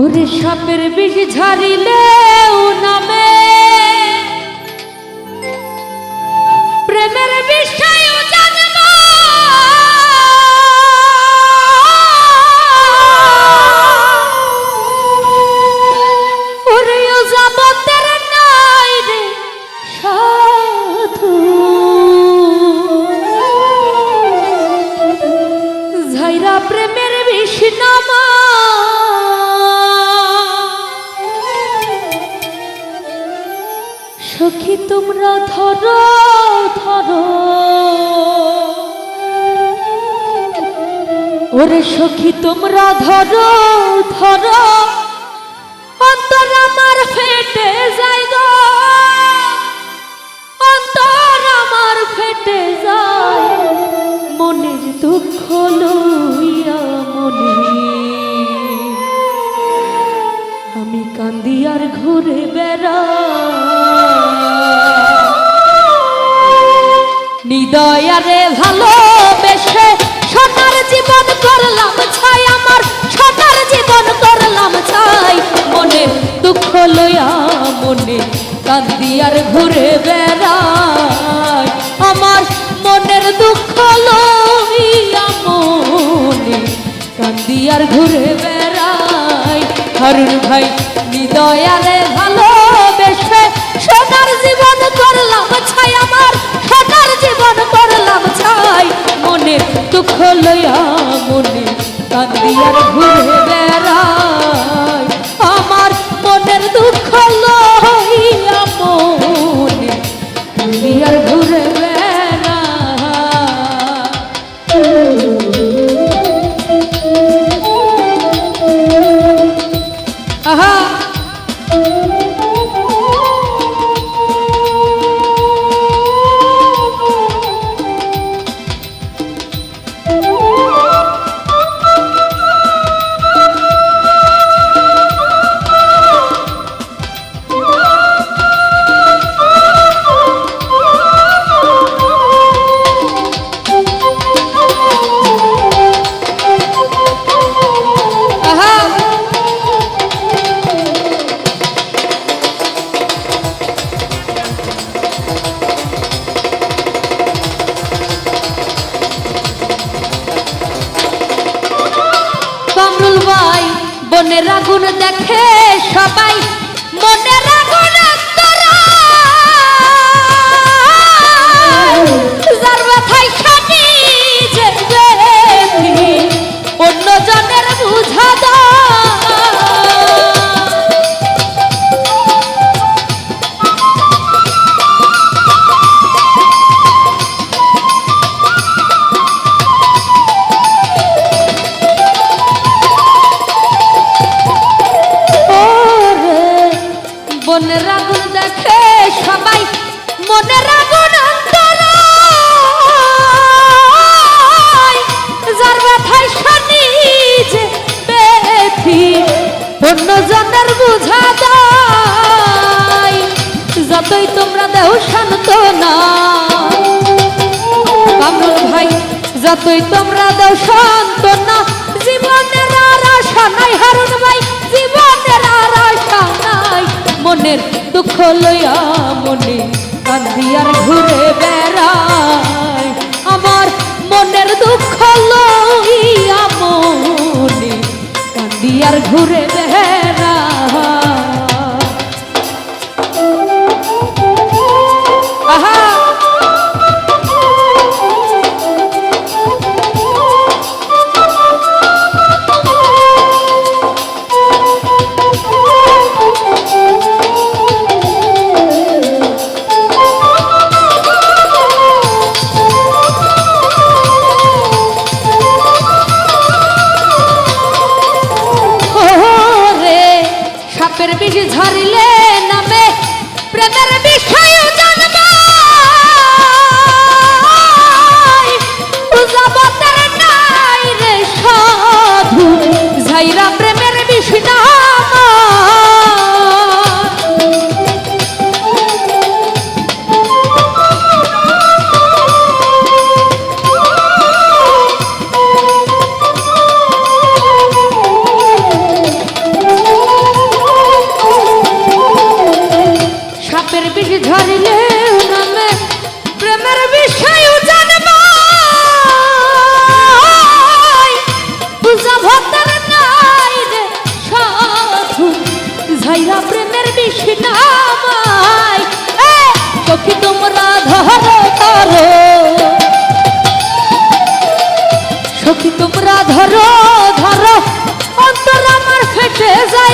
ওরে সাপের বিষ ঝারিলে নামে। প্রেমের বিষয় সখী তোমরা ধরো ধরো। ওরে সখী তোমরা ধরো ধরো। অন্তর আমার ফেটে যায় গো। অন্তর আমার ফেটে যায়। মনের দুঃখ লইয়া মনে। আমি কান্দি আর ঘুরে বেড়া নিদয়ারে ভালোবেসে সোনার জীবন করলাম ছাই আমার, সোনার জীবন করলাম ছাই মনে দুঃখ লইয়া মনে কান্দি আর ঘুরে বেড়াই। আমার মনের দুঃখ লইয়া মনে কান্দি আর ঘুরে বেড়াই। হারুন ভাই, নিদয়ারে ভালোবেসে আমার মনের দুঃখ বনের আগুন দেখে সবাই মনের বনের আগুন দেখে সবাই আগুন অন্তরায়। যার ব্যথায় শনি যে ব্যথি অন্য জনের বুঝা দায় যতই তোমরা দেও শান্ত না, কামরুল ভাই, যতই তোমরা দাও সান্ত্বনা জীবনের আর আশা নাই, হারুন ভাই মনের দুঃখ লইয়া মনে কান্দি আর ঘুরে বেড়াই আমার মনের দুঃখ লইয়া মনে কান্দি আর ঘুরে বেড়াই ঝরিলে নামে প্রেমের বিষয় জানব। বুঝা ভক্তের নাই প্রেমের বিষয় তোমরা ধরো ধরো সখী তোমরা ধরো ধরো। অন্তর আমার ফেটে যায়।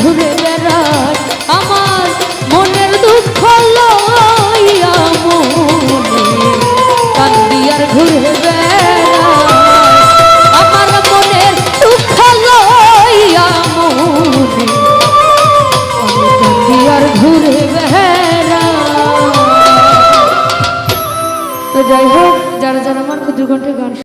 ঘুরে